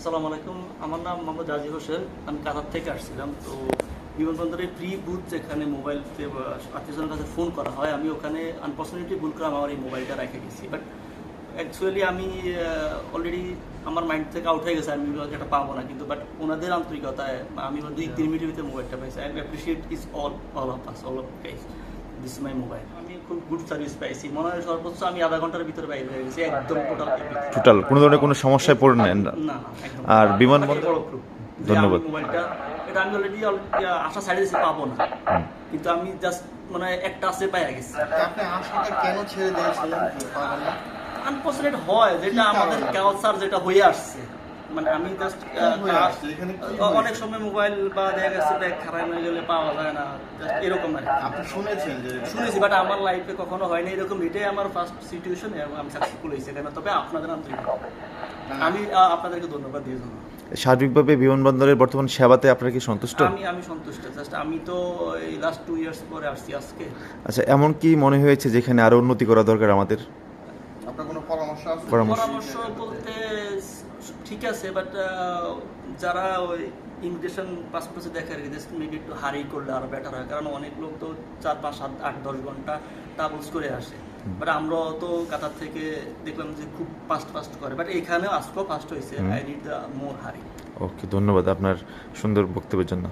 আসসালামু আলাইকুম। আমার নাম মোহাম্মদ রাজি হোসেন। আমি কাতার থেকে আসছিলাম। তো বিমানবন্দরে প্রি বুথ যেখানে মোবাইলতে আত্মীয়জনের কাছে ফোন করা হয় আমি ওখানে আনফর্চুনেটলি ভুল করে আমার এই মোবাইলটা রেখে গেছি। বাট অ্যাকচুয়ালি আমি অলরেডি আমার মাইন্ড থেকে আউট হয়ে গেছে আমি এটা পাবো না। কিন্তু বাট ওনাদের আন্তরিকতায় আমি দুই তিন মিনিটের ভিতরে মোবাইলটা পাইছি। I appreciate is all all of us all of guys this my mobile আমি খুব গুড সার্ভিস পাইছি। মনে হয় সর্বোচ্চ আমি আধা ঘণ্টার ভিতরে বাইরে হয়ে গেছি। একদম টোটাল টোটাল কোনো ধরনের কোনো সমস্যায় পড়ে নেন না আর। বিমানবন্দর- ধন্যবাদ। আমি মোবাইলটা এটা আমি অলরেডি আশা সাইডে দিতে পাবো না। কিন্তু আমি জাস্ট মানে একটা আছে পাইয়া গেছি আপনি আশাটা কেন ছেড়ে দিয়েছিলেন? আনফর্চুনেট হয় যেটা আমাদের ক্যান্সার যেটা হয়ে আসছে। মানে আমি জাস্ট এখানে অনেক সময় মোবাইল বা দেখা গেছে ব্যাগ খারাপ হয়ে গেলে পাওয়া যায় না এরকম আর আপনি শুনেছেন যে শুনেছি বাট আমার লাইফে কখনো হয়নি। এরকম এটাই আমার ফার্স্ট সিচুয়েশন আমি সাকসেসফুল হয়েছি এখানে। তবে আপনাদের আন্তরিক আমি আপনাদেরকে ধন্যবাদ দিয়ে জানাব। সার্বিকভাবে বিমানবন্দরের বর্তমান সেবাতে আপনারা কি সন্তুষ্ট? আমি আমি সন্তুষ্ট। জাস্ট আমি তো এই লাস্ট টু ইয়ার্স পরে আসছি আজকে। আচ্ছা এমন কি মনে হয়েছে যেখানে আরও উন্নতি করা দরকার আমাদের? আপনার কোনো পরামর্শ আছে? পরামর্শ। পরামর্শ বলতে ঠিক আছে বাট যারা ওই ইমিগ্রেশন পাসপোর্টে দেখে আর কি মেবি একটু হারি করলে আরও বেটার হয়। কারণ অনেক লোক তো চার পাঁচ সাত আট দশ ঘণ্টা ট্রাভেলস করে আসে। বাট আমরাও তো কাতার থেকে দেখলাম যে খুব ফাস্ট ফাস্ট করে। বাট এখানেও আজকেও ফাস্ট হয়েছে। আই নিড দ্য মোর হারি ওকে ধন্যবাদ আপনার সুন্দর বক্তব্যের জন্য।